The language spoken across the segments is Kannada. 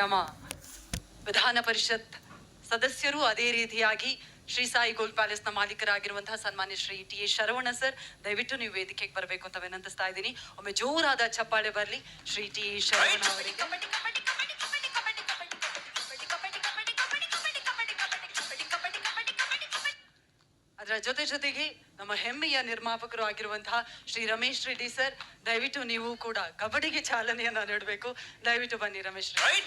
ನಮ್ಮ ವಿಧಾನ ಪರಿಷತ್ ಸದಸ್ಯರು ಅದೇ ರೀತಿಯಾಗಿ ಶ್ರೀ ಸಾಯಿ ಗೋಲ್ಡ್ ಪ್ಯಾಲೇಸ್ನ ಮಾಲೀಕರಾಗಿರುವಂತಹ ಸನ್ಮಾನ್ಯ Shri T A Saravana sir, ದಯವಿಟ್ಟು ನೀವು ವೇದಿಕೆಗೆ ಬರಬೇಕು ಅಂತ ವಿನಂತಿಸ್ತಾ ಇದ್ದೀನಿ. ಒಮ್ಮೆ ಜೋರಾದ ಚಪ್ಪಾಳೆ ಬರಲಿ. ಶ್ರೀ ಟಿ ಎ ಶರವಣ ಅವರಿಗೆ. ಅದರ ಜೊತೆ ಜೊತೆಗೆ ನಮ್ಮ ಹೆಮ್ಮೆಯ ನಿರ್ಮಾಪಕರು ಆಗಿರುವಂತಹ ಶ್ರೀ ರಮೇಶ್ ರೆಡ್ಡಿ ಸರ್ ದಯವಿಟ್ಟು ನೀವು ಕೂಡ ಕಬಡ್ಡಿಗೆ ಚಾಲನೆಯನ್ನ ನೀಡಬೇಕು. ದಯವಿಟ್ಟು ಬನ್ನಿ ರಮೇಶ್ ರೆಡ್ಡಿ.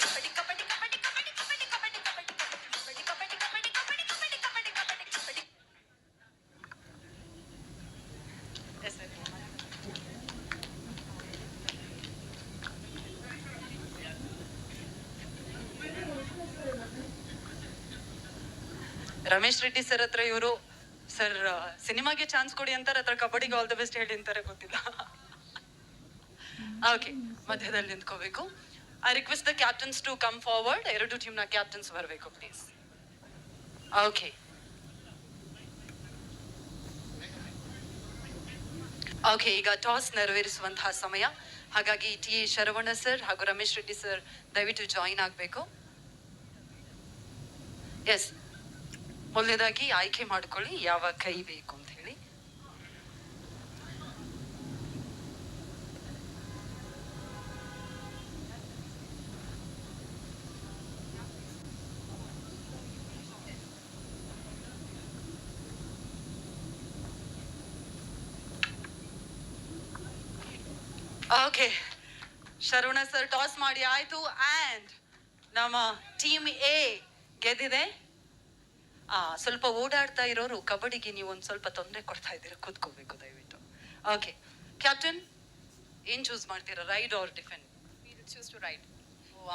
ರಮೇಶ್ ರೆಡ್ಡಿ ಸರ್ ಹತ್ರ ಇವರು ಸರ್ ಸಿನಿಮಾಗೆ ಚಾನ್ಸ್ ಕೊಡಿ ಅಂತಾರೆ ಅಥವಾ ಕಬಡ್ಡಿಗೆ ಆಲ್ ದ ಬೆಸ್ಟ್ ಹೇಳಿ ಅಂತಾರೆ ಗೊತ್ತಿಲ್ಲ. ಓಕೆ ಮಧ್ಯದಲ್ಲಿ ನಿಂತ್ಕೋಬೇಕು. I request the captains to come forward ಎರಡು ನ ಕ್ಯಾಪ್ಟನ್ಸ್ ಬರಬೇಕು ಪ್ಲೀಸ್ ಓಕೆ ಓಕೆ ಈಗ ಟಾಸ್ ನೆರವೇರಿಸುವಂತಹ ಸಮಯ. ಹಾಗಾಗಿ ಟಿ ಎ ಶರವಣ ಸರ್ ಹಾಗೂ ರಮೇಶ್ ರೆಡ್ಡಿ ಸರ್ ದಯವಿಟ್ಟು ಜಾಯಿನ್ ಆಗಬೇಕು. ಎಸ್ ಮೊದಲನೇದಾಗಿ ಆಯ್ಕೆ ಮಾಡ್ಕೊಳ್ಳಿ, ಯಾವ ಕೈ ಬೇಕು ಅಂತ ಹೇಳಿ. ಓಕೆ ಶರವಣ ಸರ್ ಟಾಸ್ ಮಾಡಿ, ಆಯ್ತು. ಆ್ಯಂಡ್ ನಮ್ಮ ಟೀಮ್ ಎ ಗೆದ್ದಿದೆ. ಸ್ವಲ್ಪ ಓಡಾಡ್ತಾ ಇರೋರು ಕಬಡ್ಡಿಗೆ ನೀವು ಒಂದು ಸ್ವಲ್ಪ ತೊಂದರೆ ಕೊಡ್ತಾ ಇದ್ದೀರಾ? ಕೂತ್ಕೋಬೇಕು ದಯವಿಟ್ಟು. ಓಕೆ ಕ್ಯಾಪ್ಟನ್ ಏನ್ ಚೂಸ್ ಮಾಡ್ತೀರಾ? Raid or defend choose to raid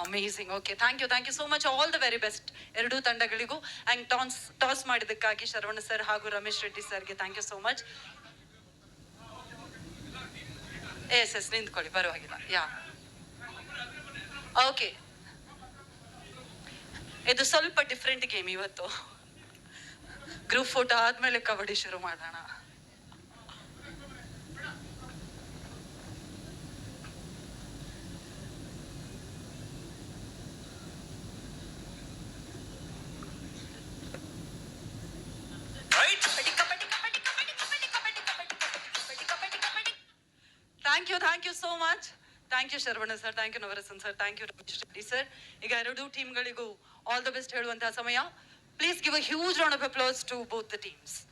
amazing okay thank you thank you so much all the very best ಎರಡೂ ತಂಡಗಳಿಗೂ. ಆ್ಯಂಡ್ ಟಾನ್ಸ್ ಟಾಸ್ ಮಾಡಿದ್ದಕ್ಕಾಗಿ ಶರವಣ ಸರ್ ಹಾಗೂ ರಮೇಶ್ ರೆಡ್ಡಿ ಸರ್ಗೆ thank you so much yes yes ನಿಂತ್ಕೊಳ್ಳಿ ಪರವಾಗಿಲ್ಲ. ಯಾ ಓಕೆ ಇದು ಸ್ವಲ್ಪ ಡಿಫ್ರೆಂಟ್ ಗೇಮ್ ಇವತ್ತು. ಗ್ರೂಪ್ ಫೋಟೋ ಆದ್ಮೇಲೆ ಕಬಡ್ಡಿ ಶುರು ಮಾಡೋಣ thank you thank you so much thank you Saravana sir thank you Navarasan sir thank you Ramesh Reddy sir ಈಗ ಎರಡೂ ಟೀಮ್ಗಳಿಗೂ ಆಲ್ ದ ಬೆಸ್ಟ್ ಹೇಳುವಂತಹ ಸಮಯ. Please give a huge round of applause to both the teams.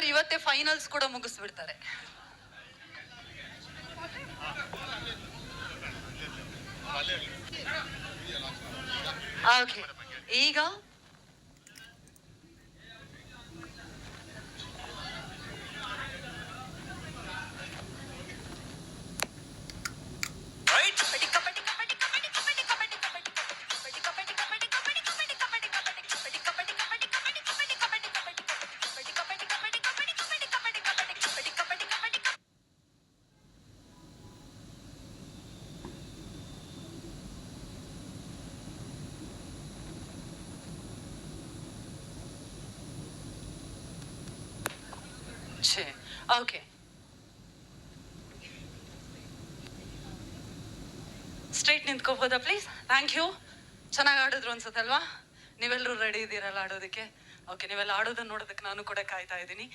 Sir ಇವತ್ತೇ ಫೈನಲ್ಸ್ ಕೂಡ ಮುಗಿಸ್ಬಿಡ್ತಾರೆ. ಓಕೆ. ಈಗ ಛೇ ಓಕೆ ಸ್ಟ್ರೈಟ್ ನಿಂತ್ಕೋಬೋದಾ ಪ್ಲೀಸ್ ಥ್ಯಾಂಕ್ ಯು ಚೆನ್ನಾಗಿ ಆಡಿದ್ರು ಅನ್ಸುತ್ತಲ್ವಾ? ನೀವೆಲ್ಲರೂ ರೆಡಿ ಇದ್ದೀರಲ್ಲ ಆಡೋದಕ್ಕೆ? ಓಕೆ ನೀವೆಲ್ಲ ಆಡೋದನ್ನ ನೋಡೋದಕ್ಕೆ ನಾನು ಕೂಡ ಕಾಯ್ತಾ ಇದ್ದೀನಿ.